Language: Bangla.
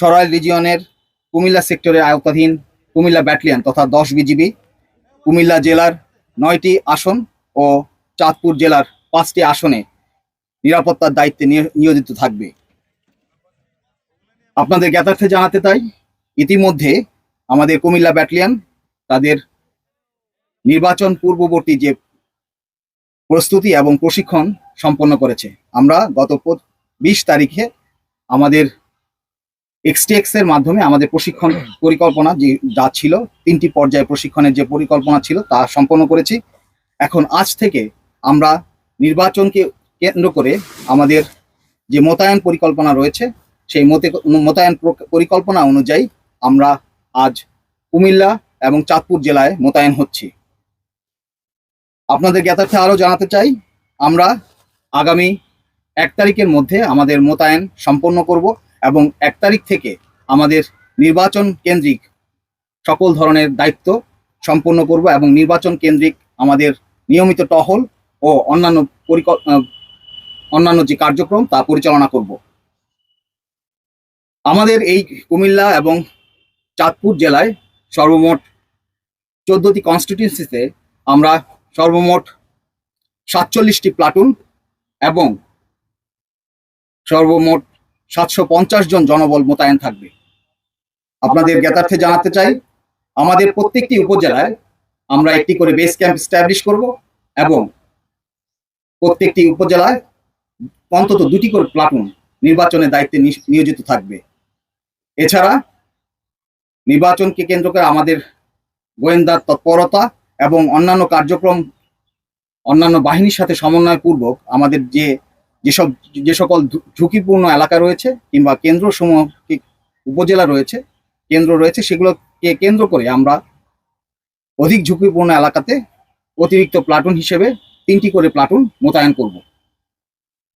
সরাইল রিজিয়নের কুমিল্লা সেক্টরের আওতাধীন কুমিল্লা ব্যাটালিয়ন তথা দশ বিজিবি, কুমিল্লা জেলার নয়টি আসন ও চাঁদপুর জেলার পাঁচটি আসনে নিরাপত্তার দায়িত্বে নিয়- নিয়োজিত থাকবে। আপনাদের জ্ঞাতার্থে জানাতে তাই ইতিমধ্যে আমাদের কুমিল্লা ব্যাটালিয়ন তাদের নির্বাচন পূর্ববর্তী যে প্রস্তুতি এবং প্রশিক্ষণ সম্পন্ন করেছে। আমরা গত বিশ তারিখে আমাদের এক্সটিএক্স এর মাধ্যমে আমাদের প্রশিক্ষণ পরিকল্পনা যে যা ছিল, তিনটি পর্যায়ে প্রশিক্ষণের যে পরিকল্পনা ছিল তা সম্পন্ন করেছি। এখন আজ থেকে আমরা নির্বাচনকে কেন্দ্র করে আমাদের যে মোতায়েন পরিকল্পনা রয়েছে, সেই মতে- মোতায়েন পরিকল্পনা অনুযায়ী আমরা আজ কুমিল্লা এবং চাঁদপুর জেলায় মোতায়েন হচ্ছি। আপনাদের জ্ঞাতার্থে আরও জানাতে চাই, আমরা আগামী এক তারিখের মধ্যে আমাদের মোতায়েন সম্পন্ন করব। এবং এক তারিখ থেকে আমাদের নির্বাচন কেন্দ্রিক সকল ধরনের দায়িত্ব সম্পন্ন করব এবং নির্বাচন কেন্দ্রিক আমাদের নিয়মিত টহল ও অন্যান্য পরিকল অন্যান্য যে কার্যক্রম তা পরিচালনা করব। আমাদের এই কুমিল্লা এবং চাঁদপুর জেলায় সর্বমোট চোদ্দটি কনস্টিটিউন্সিতে আমরা সর্বমোট সাতচল্লিশটি প্লাটুন এবং সর্বমোট সাতশো পঞ্চাশ জন জনবল মোতায়েন থাকবে। আপনাদের জ্ঞাতার্থে জানাতে চাই আমাদের প্রত্যেকটি উপজেলায় আমরা একটি করে বেস ক্যাম্প স্ট্যাবলিশ করব এবং প্রত্যেকটি উপজেলায় অন্তত দুটি করে প্লাটুন নির্বাচনের দায়িত্বে নিয়োজিত থাকবে। এছাড়া নির্বাচনকে কেন্দ্র করে আমাদের গোয়েন্দার তৎপরতা এবং অন্যান্য কার্যক্রম অন্যান্য বাহিনীর সাথে সমন্বয়পূর্বক আমাদের যে যেসব, যে সকল ঝুঁকিপূর্ণ এলাকা রয়েছে কিংবা কেন্দ্র সমূহ উপজেলা রয়েছে, কেন্দ্র রয়েছে, সেগুলোকে কেন্দ্র করে আমরা অধিক ঝুঁকিপূর্ণ এলাকাতে অতিরিক্ত প্লাটুন হিসেবে তিনটি করে প্লাটুন মোতায়েন করব।